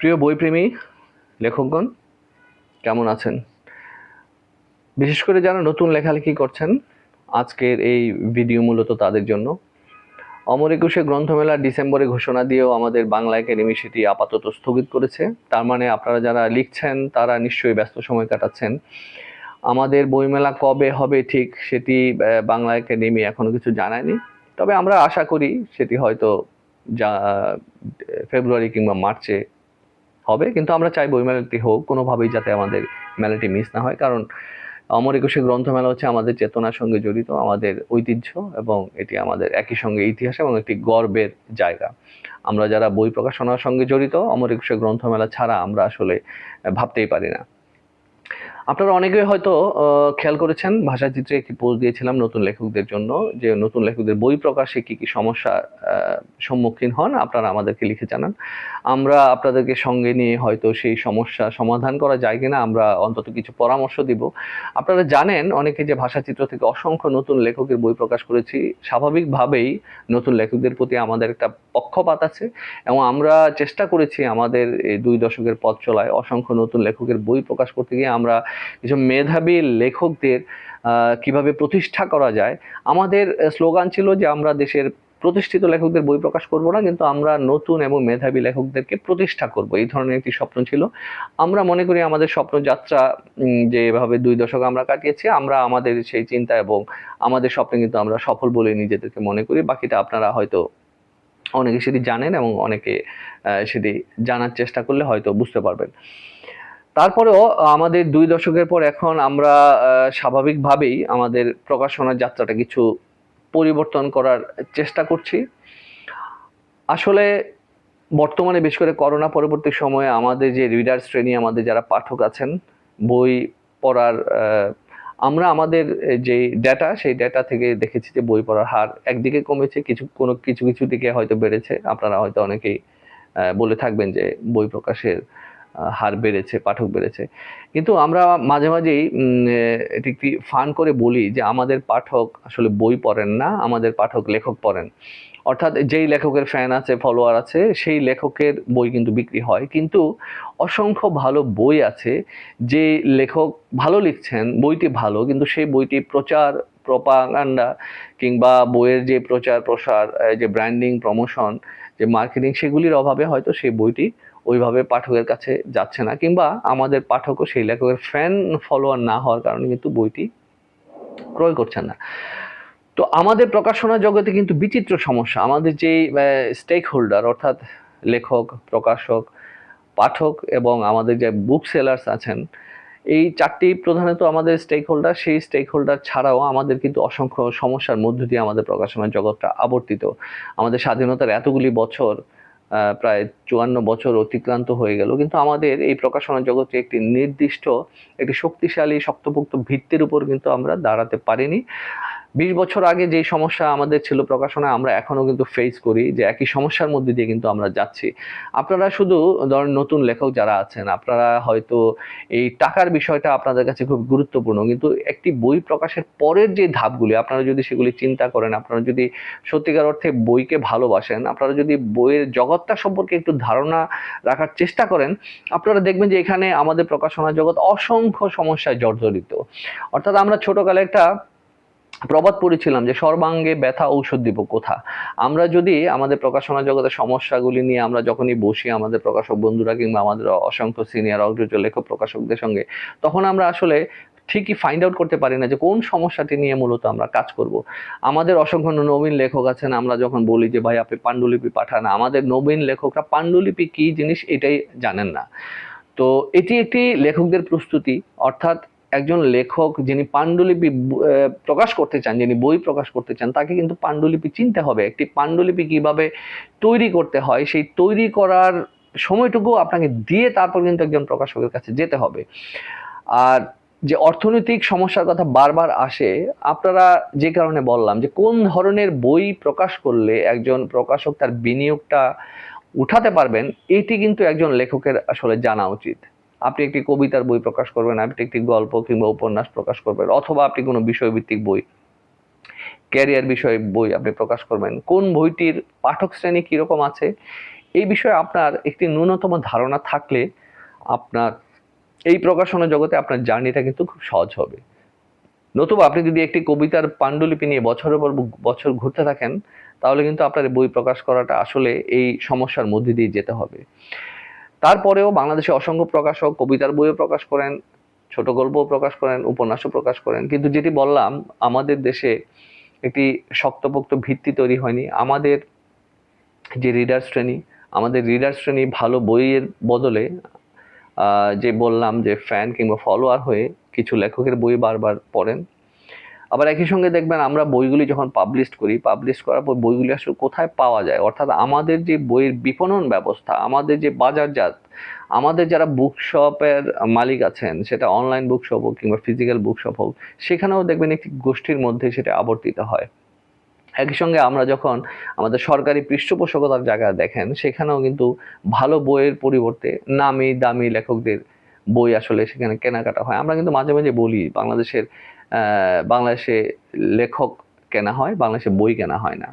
প্রিয় বইপ্রেমী লেখকগণ, কেমন আছেন? বিশেষ করে যারা নতুন লেখালেখি করছেন, আজকের এই ভিডিও মূলত তাদের জন্য। অমর একুশে গ্রন্থমেলা ডিসেম্বরে ঘোষণা দিয়েও আমাদের বাংলা একাডেমি সেটি আপাতত স্থগিত করেছে। তার মানে আপনারা যারা লিখছেন, তারা নিশ্চয়ই ব্যস্ত সময় কাটাচ্ছেন। আমাদের বইমেলা কবে হবে ঠিক সেটি বাংলা একাডেমি এখনও কিছু জানায়নি। তবে আমরা আশা করি সেটি হয়তো যা ফেব্রুয়ারি কিংবা মার্চে হবে, কিন্তু আমরা চাই বইমেলাটি হোক, কোনোভাবেই যাতে আমাদের মেলাটি মিস না হয়। কারণ অমর একুশে গ্রন্থমেলা হচ্ছে আমাদের চেতনার সঙ্গে জড়িত, আমাদের ঐতিহ্য এবং এটি আমাদের একই সঙ্গে ইতিহাস এবং একটি গর্বের জায়গা। আমরা যারা বই প্রকাশনার সঙ্গে জড়িত, অমর একুশে গ্রন্থমেলা ছাড়া আমরা আসলে ভাবতেই পারি না। আপনারা অনেকেই হয়তো খেয়াল করেছেন ভাষাচিত্রে একটি পোস্ট দিয়েছিলাম নতুন লেখকদের জন্য, যে নতুন লেখকদের বই প্রকাশে কি কি সমস্যা সম্মুখীন হন, আপনারা আমাদেরকে লিখে জানান। আমরা আপনাদেরকে সঙ্গে নিয়ে হয়তো সেই সমস্যা সমাধান করা যায় কিনা, আমরা অন্তত কিছু পরামর্শ দিব। আপনারা জানেন, অনেকে যে ভাষাচিত্র থেকে অসংখ্য নতুন লেখকের বই প্রকাশ করেছি, স্বাভাবিকভাবেই নতুন লেখকদের প্রতি আমাদের একটা পক্ষপাত আছে এবং আমরা চেষ্টা করেছি আমাদের এই দুই দশকের পথ চলায় অসংখ্য নতুন লেখকের বই প্রকাশ করতে গিয়ে আমরা কিছু মেধাবী লেখকদের কীভাবে প্রতিষ্ঠা করা যায়। আমাদের স্লোগান ছিল যে আমরা দেশের প্রতিষ্ঠিত লেখকদের বই প্রকাশ করব না, কিন্তু আমরা নতুন এবং মেধাবী লেখকদেরকে প্রতিষ্ঠা করব। এই ধরনের একটি স্বপ্ন ছিল। আমরা মনে করি আমাদের স্বপ্নযাত্রা যে এভাবে দুই দশক আমরা কাটিয়েছি, আমরা আমাদের সেই চিন্তা এবং আমাদের স্বপ্নে কিন্তু আমরা সফল বলে নিজেদেরকে মনে করি। বাকিটা আপনারা হয়তো অনেকে সেটি জানেন এবং অনেকে সেটি জানার চেষ্টা করলে হয়তো বুঝতে পারবেন। তারপরেও আমাদের দুই দশকের পর এখন আমরা স্বাভাবিকভাবেই আমাদের প্রকাশনার যাত্রাটা কিছু পরিবর্তন করার চেষ্টা করছি। আসলে বর্তমানে বিশেষ করে করোনা পরবর্তী সময়ে আমাদের যে রিডার শ্রেণি, আমাদের যারা পাঠক আছেন, বই পড়ার আমরা আমাদের যে ডেটা সেই ডেটা থেকে দেখেছি যে বই পড়ার হার একদিকে কমেছে, কিছু, কোনো, কিছু কিছু দিকে হয়তো বেড়েছে। আপনারা হয়তো অনেকেই বলে থাকবেন যে বই প্রকাশের হার বেড়েছে, পাঠক বেড়েছে। কিন্তু আমরা মাঝে মাঝেই এটি একটি ফান করে বলি যে আমাদের পাঠক আসলে বই পড়েন না, আমাদের পাঠক লেখক পড়েন। অর্থাৎ যেই লেখকের ফ্যান আছে ফলোয়ার আছে, সেই লেখকের বই কিন্তু বিক্রি হয়। কিন্তু অসংখ্য ভালো বই আছে, যে লেখক ভালো লিখছেন, বইটি ভালো, কিন্তু সেই বইটি প্রচার প্রপাগান্ডা কিংবা বইয়ের যে প্রচার প্রসার যে ব্র্যান্ডিং প্রমোশন যে মার্কেটিং সেগুলির অভাবে হয়তো সেই বইটি ওইভাবে পাঠকের কাছে যাচ্ছে না, কিংবা আমাদের পাঠকও সেই লেখকের ফ্যান ফলোয়ার না হওয়ার কারণে কিন্তু বইটি ক্রয় করছেন না। তো আমাদের প্রকাশনা জগতে কিন্তু বিচিত্র সমস্যা। আমাদের যে স্টেক হোল্ডার অর্থাৎ লেখক, প্রকাশক, পাঠক এবং আমাদের যে বুক সেলার্স আছেন, এই চারটি প্রধানত আমাদের স্টেক হোল্ডার সেই স্টেক হোল্ডার ছাড়াও আমাদের কিন্তু অসংখ্য সমস্যার মধ্য দিয়ে আমাদের প্রকাশনা জগৎটা আবর্তিত। আমাদের স্বাধীনতার এতগুলি বছর প্রায় চুয়ান্ন বছর অতিক্রান্ত হয়ে গেল। কিন্তু আমাদের এই প্রকাশনা জগতে একটি নির্দিষ্ট, একটি শক্তিশালী, শক্তপোক্ত ভিত্তির উপর কিন্তু আমরা দাঁড়াতে পারিনি। বিশ বছর আগে যে সমস্যা আমাদের ছিল প্রকাশনা, আমরা এখনও কিন্তু ফেস করি যে একই সমস্যার মধ্যে দিয়ে কিন্তু আমরা যাচ্ছি। আপনারা শুধু ধরেন নতুন লেখক যারা আছেন, আপনারা হয়তো এই টাকার বিষয়টা আপনাদের কাছে খুব গুরুত্বপূর্ণ, কিন্তু একটি বই প্রকাশের পরের যে ধাপগুলি, আপনারা যদি সেগুলি চিন্তা করেন, আপনারা যদি সত্যিকার অর্থে বইকে ভালোবাসেন, আপনারা যদি বইয়ের জগৎটা সম্পর্কে একটু ধারণা রাখার চেষ্টা করেন, আপনারা দেখবেন যে এখানে আমাদের প্রকাশনা জগৎ অসংখ্য সমস্যায় জর্জরিত। অর্থাৎ আমরা ছোটকালে একটা প্রবাদ পড়েছিলাম যে সর্বাঙ্গে ব্যথা ঔষধ দিব কোথা? আমরা যদি আমাদের প্রকাশনা জগতের সমস্যাগুলি নিয়ে আমরা যখনই বসি আমাদের প্রকাশক বন্ধুরা কিংবা আমাদের অসংখ্য সিনিয়র অগ্রজ লেখক প্রকাশকদের সঙ্গে, তখন আমরা আসলে ঠিকই ফাইন্ড আউট করতে পারি না যে কোন সমস্যাটি নিয়ে মূলত আমরা কাজ করব। আমাদের অসংখ্য নবীন লেখক আছেন, আমরা যখন বলি যে, ভাই, আপনি পাণ্ডুলিপি পাঠান। আমাদের নবীন লেখকরা পাণ্ডুলিপি কী জিনিস এটাই জানেন না। তো এটি একটি লেখকদের প্রস্তুতি, অর্থাৎ একজন লেখক যিনি পাণ্ডুলিপি প্রকাশ করতে চান, যিনি বই প্রকাশ করতে চান, তাকে কিন্তু পাণ্ডুলিপি চিনতে হবে। একটি পাণ্ডুলিপি কীভাবে তৈরি করতে হয়, সেই তৈরি করার সময়টুকু আপনাকে দিয়ে তারপর কিন্তু একজন প্রকাশকের কাছে যেতে হবে। আর যে অর্থনৈতিক সমস্যার কথা বারবার আসে, আপনারা যে কারণে বললাম যে কোন ধরনের বই প্রকাশ করলে একজন প্রকাশক তার বিনিয়োগটা উঠাতে পারবেন, এটি কিন্তু একজন লেখকের আসলে জানা উচিত। আপনি একটি কবিতার বই প্রকাশ করবেন, আপনি একটি গল্প কিংবা উপন্যাস প্রকাশ করবেন, অথবা আপনি কোনো বিষয়ভিত্তিক বই, ক্যারিয়ার বিষয়ে বই আপনি প্রকাশ করবেন। কোন বইটির পাঠক শ্রেণি কীরকম আছে? এই বিষয়ে আপনার একটি ন্যূনতম ধারণা থাকলে আপনার এই প্রকাশনা জগতে আপনার জার্নিটা কিন্তু খুব সহজ হবে। নতুবা আপনি যদি একটি কবিতার পাণ্ডুলিপি নিয়ে বছরের পর বছর ঘুরতে থাকেন, তাহলে কিন্তু আপনার বই প্রকাশ করাটা আসলে এই সমস্যার মধ্যে দিয়ে যেতে হবে। তারপরেও বাংলাদেশে অসংখ্য প্রকাশক কবিতার বইও প্রকাশ করেন, ছোট গল্পও প্রকাশ করেন, উপন্যাসও প্রকাশ করেন। কিন্তু যেটি বললাম, আমাদের দেশে একটি শক্তপোক্ত ভিত্তি তৈরি হয়নি। আমাদের যে রিডার শ্রেণি, আমাদের রিডার শ্রেণি ভালো বইয়ের বদলে যে বললাম যে ফ্যান কিংবা ফলোয়ার হয়ে কিছু লেখকের বই বারবার পড়েন আবার একই সঙ্গে দেখবেন আমরা বইগুলি যখন পাবলিশ করি পাবলিশ করার পর বইগুলি আসলে কোথায় পাওয়া যায়? অর্থাৎ আমাদের যে বইয়ের বিপণন ব্যবস্থা, আমাদের যে বাজারজাত, আমাদের যারা বুকশপের মালিক আছেন, সেটা অনলাইন বুকশপ হোক কিংবা ফিজিক্যাল বুকশপ হোক, সেখানেও দেখবেন একটি গোষ্ঠীর মধ্যে সেটা আবর্তিত হয়। একই সঙ্গে আমরা যখন আমাদের সরকারি পৃষ্ঠপোষকতার জায়গা দেখেন, সেখানেও কিন্তু ভালো বইয়ের পরিবর্তে নামি দামি লেখকদের বই আসলে সেখানে কেনাকাটা হয়। আমরা কিন্তু মাঝে মাঝে বলি, বাংলাদেশের বাংলাদেশে লেখক কেনা হয়, বাংলাদেশে বই কেনা হয় না।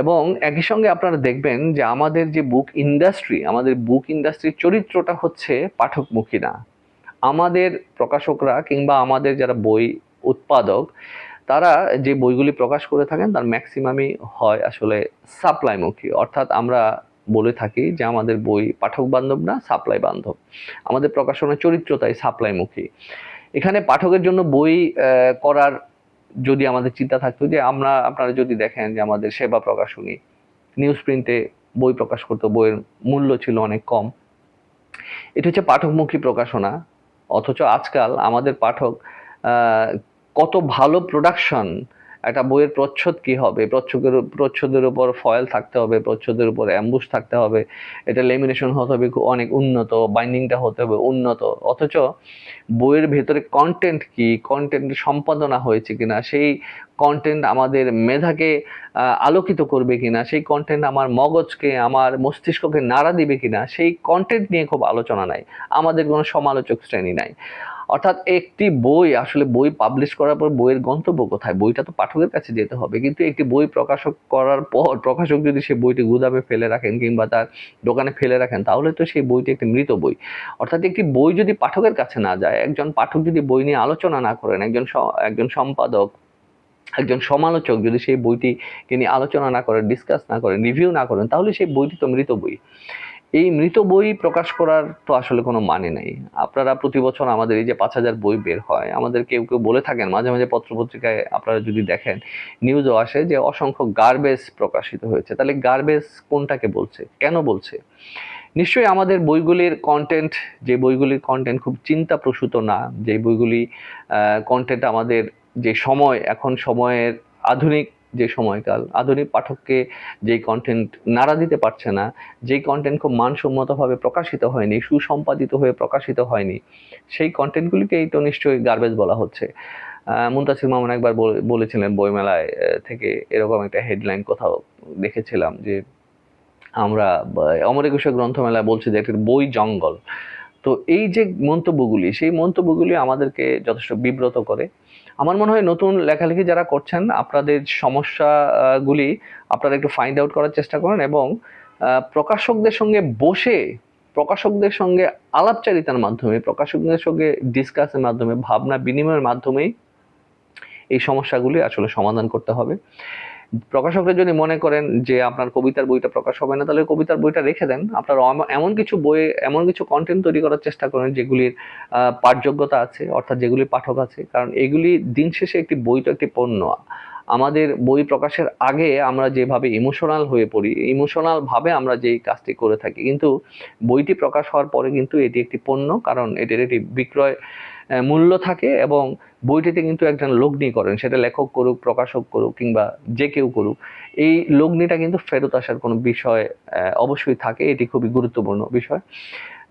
এবং একই সঙ্গে আপনারা দেখবেন যে আমাদের যে বুক ইন্ডাস্ট্রি আমাদের বুক ইন্ডাস্ট্রির চরিত্রটা হচ্ছে পাঠকমুখী না। আমাদের প্রকাশকরা কিংবা আমাদের যারা বই উৎপাদক, তারা যে বইগুলি প্রকাশ করে থাকেন, তার ম্যাক্সিমামই হয় আসলে সাপ্লাইমুখী অর্থাৎ আমরা বলে থাকি যে আমাদের বই পাঠক বান্ধব না সাপ্লাই বান্ধব আমাদের প্রকাশনের চরিত্র তাই সাপ্লাইমুখী এখানে পাঠকের জন্য বই করার যদি আমাদের চিন্তা থাকতো যে আমরা, আপনারা যদি দেখেন যে আমাদের সেবা প্রকাশনী নিউজ প্রিন্টে বই প্রকাশ করতো, বইয়ের মূল্য ছিল অনেক কম। এটা হচ্ছে পাঠকমুখী প্রকাশনা। অথচ আজকাল আমাদের পাঠক কত ভালো প্রোডাকশন একটা বইয়ের প্রচ্ছদ কি হবে? প্রচ্ছদের প্রচ্ছদের উপর ফয়েল থাকতে হবে, প্রচ্ছদের উপর অ্যাম্বুশ থাকতে হবে। এটা লেমিনেশন হতে হবে অনেক উন্নত বাইন্ডিংটা হতে হবে উন্নত। অথচ বইয়ের ভেতরে কন্টেন্ট কি? কন্টেন্ট সম্পাদনা হয়েছে কিনা? সেই কন্টেন্ট আমাদের মেধাকে আলোকিত করবে কিনা? সেই কন্টেন্ট আমার মগজকে, আমার মস্তিষ্ককে নাড়া দিবে কিনা? সেই কন্টেন্ট নিয়ে খুব আলোচনা নাই। আমাদের কোনো সমালোচক শ্রেণি নাই। অর্থাৎ একটি বই, আসলে বই পাবলিশ করার পর বইয়ের গন্তব্য কোথায়? বইটা তো পাঠকের কাছে যেতে হবে। কিন্তু একটি বই প্রকাশক করার পর, প্রকাশক যদি সেই বইটি গুদামে ফেলে রাখেন কিংবা তার দোকানে ফেলে রাখেন, তাহলে তো সেই বইটি একটি মৃত বই। অর্থাৎ একটি বই যদি পাঠকের কাছে না যায়, একজন পাঠক যদি বই নিয়ে আলোচনা না করেন, একজন একজন সম্পাদক, একজন সমালোচক যদি সেই বইটি তিনি আলোচনা না করেন ডিসকাস না করেন রিভিউ না করেন, তাহলে সেই বইটি তো মৃত বই। এই মৃত বই প্রকাশ করার তো আসলে কোনো মানে নেই। আপনারা প্রতি বছর আমাদের এই যে পাঁচ হাজার বই বের হয়, আমাদের কেউ কেউ বলে থাকেন, মাঝে মাঝে পত্রপত্রিকায় আপনারা যদি দেখেন নিউজও আসে যে অসংখ্য গার্বেজ প্রকাশিত হয়েছে। তাহলে গার্বেজ কোনটাকে বলছে? কেন বলছে? নিশ্চয়ই আমাদের বইগুলির কন্টেন্ট যে বইগুলির কন্টেন্ট খুব চিন্তাপ্রসূত না, যে বইগুলি কন্টেন্ট আমাদের যে সময়, এখন সময়ের আধুনিক যে সময়কাল, আধুনিক পাঠককে যেই কন্টেন্ট নাড়া দিতে পারছে না, যেই কন্টেন্ট খুব মানসম্মতভাবে প্রকাশিত হয়নি, সুসম্পাদিত হয়ে প্রকাশিত হয়নি, সেই কন্টেন্টগুলিকেই তো নিশ্চয়ই গার্বেজ বলা হচ্ছে। মুনতাসির মামুন একবার বলেছিলেন বইমেলায় থেকে এরকম একটা হেডলাইন কোথাও দেখেছিলাম যে আমরা, বা- অমর একুশে গ্রন্থমেলায় বলছি যে একটি বই জঙ্গল। তো এই যে মন্তব্যগুলি, সেই মন্তব্যগুলি আমাদেরকে যথেষ্ট বিব্রত করে। আমার মনে হয় নতুন লেখালেখি যারা করছেন, আপনাদের সমস্যাগুলি আপনারা একটু ফাইন্ড আউট করার চেষ্টা করেন এবং প্রকাশকদের সঙ্গে বসে, প্রকাশকদের সঙ্গে আলাপচারিতার মাধ্যমে, প্রকাশকদের সঙ্গে ডিসকাসের মাধ্যমে, ভাবনা বিনিময়ের মাধ্যমেই এই সমস্যাগুলি আসলে সমাধান করতে হবে। প্রকাশকরা যদি মনে করেন যে আপনার কবিতার বইটা প্রকাশ হবে না, তাহলে কবিতার বইটা রেখে দেন। আপনার এম- এমন কিছু বই, এমন কিছু কন্টেন্ট তৈরি করার চেষ্টা করেন যেগুলির পাঠযোগ্যতা আছে, অর্থাৎ যেগুলি পাঠক আছে। কারণ এগুলি দিন শেষে একটি বই তো একটি পণ্য। আমাদের বই প্রকাশের আগে আমরা যেভাবে ইমোশনাল হয়ে পড়ি ইমোশনাল ভাবে আমরা যেই কাজটি করে থাকি, কিন্তু বইটি প্রকাশ হওয়ার পরে কিন্তু এটি একটি পণ্য, কারণ এটির একটি বিক্রয় মূল্য থাকে এবং বইটিতে কিন্তু একজন লগ্নি করেন, সেটা লেখক করুক, প্রকাশক করুক কিংবা যে কেউ করুক, এই লগ্নিটা কিন্তু ফেরত আসার কোনো বিষয় অবশ্যই থাকে, এটি খুবই গুরুত্বপূর্ণ বিষয়।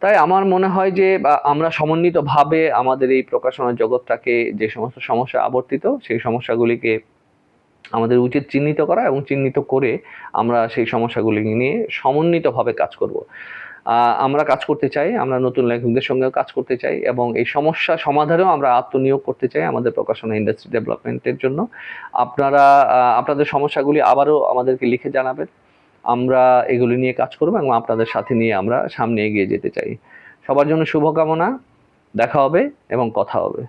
তাই আমার মনে হয় যে আমরা সমন্বিতভাবে আমাদের এই প্রকাশনা জগৎটাকে যে সমস্ত সমস্যা আবর্তিত, সেই সমস্যাগুলিকে আমাদের উচিত চিহ্নিত করা এবং চিহ্নিত করে আমরা সেই সমস্যাগুলি নিয়ে সমন্বিতভাবে কাজ করব। আমরা কাজ করতে চাই, আমরা নতুন লেখকদের সঙ্গেও কাজ করতে চাই এবং এই সমস্যা সমাধানেও আমরা আত্মনিয়োগ করতে চাই আমাদের প্রকাশনা ইন্ডাস্ট্রি ডেভেলপমেন্টের জন্য। আপনারা আপনাদের সমস্যাগুলি আবারও আমাদেরকে লিখে জানাবেন। আমরা এগুলি নিয়ে কাজ করব এবং আপনাদের সাথে নিয়ে আমরা সামনে এগিয়ে যেতে চাই। সবার জন্য শুভকামনা, দেখা হবে এবং কথা হবে।